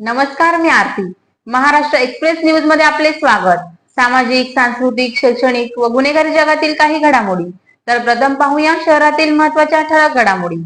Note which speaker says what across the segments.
Speaker 1: नमस्कार मी आरती. महाराष्ट्र एक्सप्रेस न्यूजमध्ये आपले स्वागत. सामाजिक सांस्कृतिक शैक्षणिक व गुन्हेगारी जगातील काही घडामोडी. तर प्रथम पाहूया शहरातील महत्त्वाच्या ठळक घडामोडी.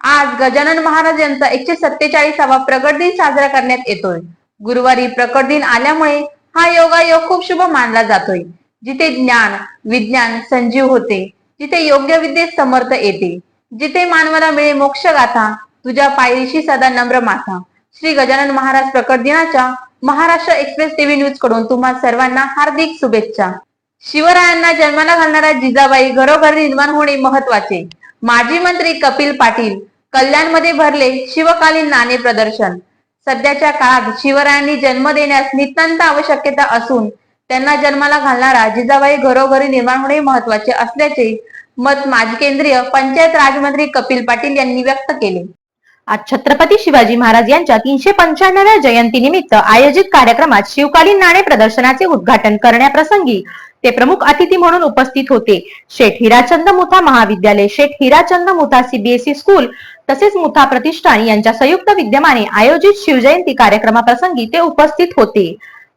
Speaker 1: आज गजानन महाराज यांचा एकशे सत्तेचाळीसावा प्रकट दिन साजरा करण्यात येतोय. गुरुवारी प्रकट दिन आल्यामुळे हा योगायोग खूप शुभ मानला जातोय. जिथे ज्ञान विज्ञान संजीव होते जिथे योग्य विद्येत समर्थ येते. जिथे मानवाला मिळे मोक्ष गाथा तुझ्या पायरीशी सदा नम्र माथा. श्री गजानन महाराज प्रकट दिनाच्या महाराष्ट्र एक्सप्रेस टीव्ही न्यूजकडून तुम्हा सर्वांना हार्दिक शुभेच्छा. शिवरायांना जन्माला घालणाऱ्या जिजाबाई घरोघरी निर्माण होणे महत्त्वाचे. माजी मंत्री कपिल पाटील कल्याणमध्ये भरले शिवकालीन नाणे प्रदर्शन. सध्याच्या काळात शिवरायांनी जन्म देण्यास नितांत आवश्यकता असून त्यांना जन्माला घालणारा जिजाबाई घरोघरी निर्माण होणे महत्त्वाचे असल्याचे मत माजी केंद्रीय पंचायत राजमंत्री कपिल पाटील यांनी व्यक्त केले.
Speaker 2: आज छत्रपती शिवाजी महाराज यांच्या तीनशे पंच्याण्णव्या जयंती निमित्त आयोजित कार्यक्रमात शिवकालीन नाणे प्रदर्शनाचे उद्घाटन करण्याप्रसंगी ते प्रमुख अतिथी म्हणून उपस्थित होते. शेठ हिराचंद मुथा महाविद्यालय शेठ हिराचंद मुथा सीबीएसई स्कूल तसेच मुथा प्रतिष्ठान यांच्या संयुक्त विद्यमाने आयोजित शिवजयंती कार्यक्रमाप्रसंगी ते उपस्थित होते.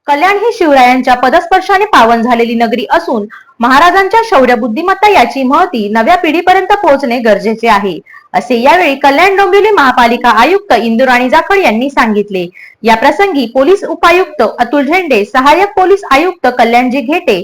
Speaker 2: कल्याण ही शिवरायांच्या पदस्पर्शाने पावन झालेली नगरी असून महाराजांच्या शौर्य बुद्धिमत्ता याची महती नव्या पिढीपर्यंत पोहोचणे गरजेचे आहे. असे यावेळी कल्याण डोंबिवली महापालिका आयुक्त इंदुराणी जाखड यांनी सांगितले. या प्रसंगी पोलीस उपायुक्त अतुल झेंडे सहाय्यक पोलीस आयुक्त कल्याणजी घेटे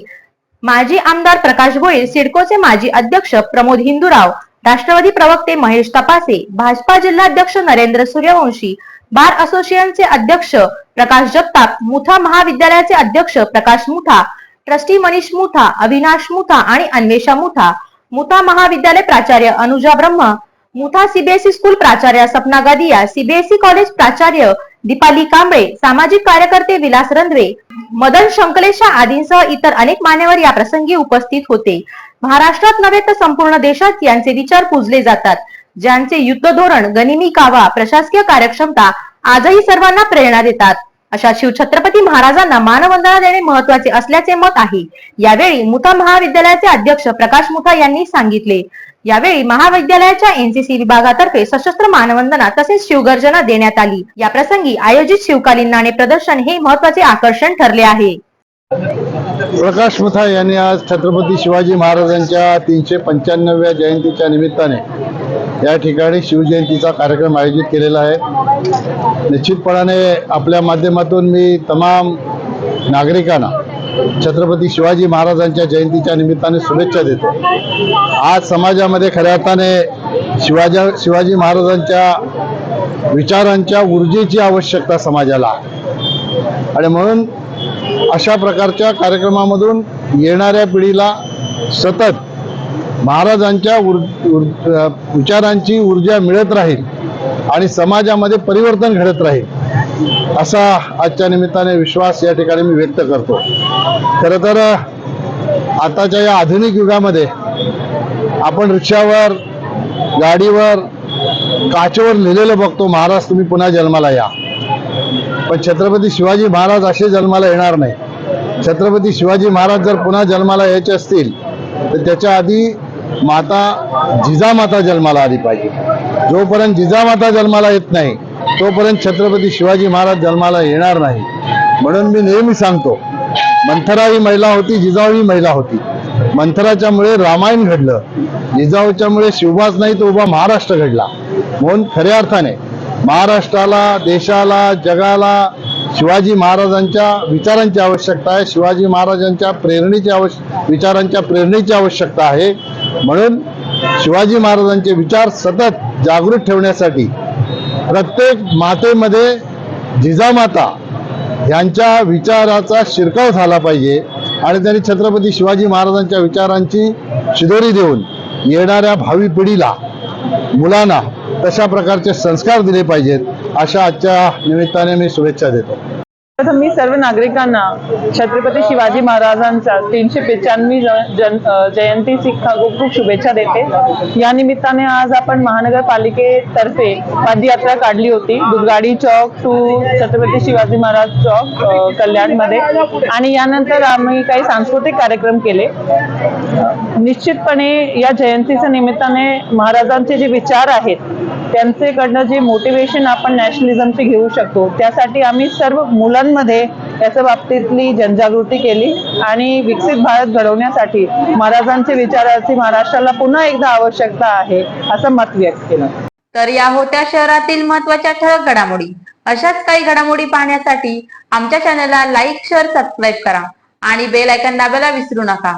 Speaker 2: माजी आमदार प्रकाश भोळे सिडकोचे माजी अध्यक्ष प्रमोद हिंदूराव राष्ट्रवादी प्रवक्ते महेश तपासे भाजपा जिल्हाध्यक्ष नरेंद्र सूर्यवंशी बार असोसिएशनचे अध्यक्ष प्रकाश जगताप मुठा महाविद्यालयाचे अध्यक्ष प्रकाश मुठा ट्रस्टी मनीष मुठा अविनाश मुठा आणि अन्वेषा मुठा मुथा महाविद्यालय प्राचार्य अनुजा ब्रह्म मुठा सीबीएसई स्कूल प्राचार्य सपना गादिया सीबीएसई कॉलेज प्राचार्य दीपाली कांबळे सामाजिक कार्यकर्ते विलास रंधवे मदन शंकलेशा आदींसह इतर अनेक मान्यवर या प्रसंगी उपस्थित होते. महाराष्ट्रात नव्हे तर संपूर्ण देशात यांचे विचार पूजले जातात. ज्यांचे युद्ध धोरण गनिमी कावा प्रशासकीय कार्यक्षमता आजही सर्वांना प्रेरणा देतात. अशा शिवछत्रपती महाराजांना मानवंदना देणे महत्त्वाचे असल्याचे मत आहे. यावेळी मुथा महाविद्यालयाचे अध्यक्ष प्रकाश मुठा यांनी सांगितले. यावेळी महाविद्यालयाच्या एनसीसी विभागातर्फे सशस्त्र मानवंदना तसेच शिवगर्जना देण्यात आली. या प्रसंगी आयोजित शिवकालीन नाणे प्रदर्शन हे महत्त्वाचे आकर्षण ठरले आहे.
Speaker 3: प्रकाश मुथा यांनी आज छत्रपती शिवाजी महाराजांच्या तीनशे पंच्याण्णव्या जयंतीच्या निमित्ताने या ठिकाणी शिवजयंतीचा कार्यक्रम आयोजित केलेला आहे. निश्चितपणाने आपल्या माध्यमातून मी तमाम नागरिकांना छत्रपती शिवाजी महाराजांच्या जयंतीच्या निमित्ताने शुभेच्छा देतो. आज समाजामध्ये खऱ्या अर्थाने शिवाजा शिवाजी महाराजांच्या विचारांच्या ऊर्जेची आवश्यकता समाजाला आणि म्हणून अशा प्रकारच्या कार्यक्रमामधून येणाऱ्या पिढीला सतत महाराजांच्या उर, उर विचारांची ऊर्जा मिळत राहील आणि समाजामध्ये परिवर्तन घडत राहील. असा आजच्या निमित्ताने विश्वास या ठिकाणी मी व्यक्त करतो. खरं तर आताच्या या आधुनिक युगामध्ये आपण रिक्षावर गाडीवर काचेवर लिहिलेलं बघतो महाराज तुम्ही पुन्हा जन्माला या. पण छत्रपती शिवाजी महाराज असे जन्माला येणार नाही. छत्रपती शिवाजी महाराज जर पुन्हा जन्माला यायचे असतील तर त्याच्या आधी माता जिजामाता जन्माला आली पाहिजे. जोपर्यंत जिजामाता जन्माला येत नाही तोपर्यंत छत्रपती शिवाजी महाराज जन्माला येणार नाही. म्हणून मी नेहमी सांगतो मंथरा ही महिला होती जिजाऊ ही महिला होती. मंथराच्यामुळे रामायण घडलं. जिजाऊच्यामुळे शिवभास नाही तो उभा महाराष्ट्र घडला. म्हणून खऱ्या अर्थाने महाराष्ट्राला देशाला जगाला शिवाजी महाराजांच्या विचारांची आवश्यकता आहे. शिवाजी महाराजांच्या प्रेरणेची आवश्य विचारांच्या प्रेरणेची आवश्यकता आहे. म्हणून शिवाजी महाराजांचे विचार सतत जागृत ठेवण्यासाठी प्रत्येक मातेमध्ये जिजामाता यांच्या विचाराचा शिरकाव झाला पाहिजे आणि त्यांनी छत्रपती शिवाजी महाराजांच्या विचारांची शिदोरी देऊन येणाऱ्या भावी पिढीला मुलांना तशा प्रकारचे संस्कार दिले पाहिजेत. अशा आजच्या निमित्ताने मी शुभेच्छा देतो.
Speaker 4: प्रथम मी सर्व नागरिकांना छत्रपती शिवाजी महाराजांच्या तीनशे पेचानवी जन अ, जयंतीची खूप खूप शुभेच्छा देते. या निमित्ताने आज आपण महानगरपालिकेतर्फे पदयात्रा काढली होती. दुर्गाडी चौक टू छत्रपती शिवाजी महाराज चौक कल्याणमध्ये. आणि यानंतर आम्ही काही सांस्कृतिक कार्यक्रम केले. निश्चितपणे या जयंतीच्या निमित्ताने महाराजांचे जे विचार आहेत त्यांचेकडनं जे मोटिवेशन आपण नॅशनलिझमचे घेऊ शकतो त्यासाठी आम्ही सर्व मुलांमध्ये याच्या बाबतीतली जनजागृती केली आणि विकसित भारत घडवण्यासाठी महाराजांचे विचाराची महाराष्ट्राला पुन्हा एकदा आवश्यकता आहे असं मत व्यक्त केलं.
Speaker 1: तर या होत्या शहरातील महत्त्वाच्या ठळक घडामोडी. अशाच काही घडामोडी पाहण्यासाठी आमच्या चॅनलला लाईक शेअर सबस्क्राईब करा आणि बेल आयकॉन दाबायला विसरू नका.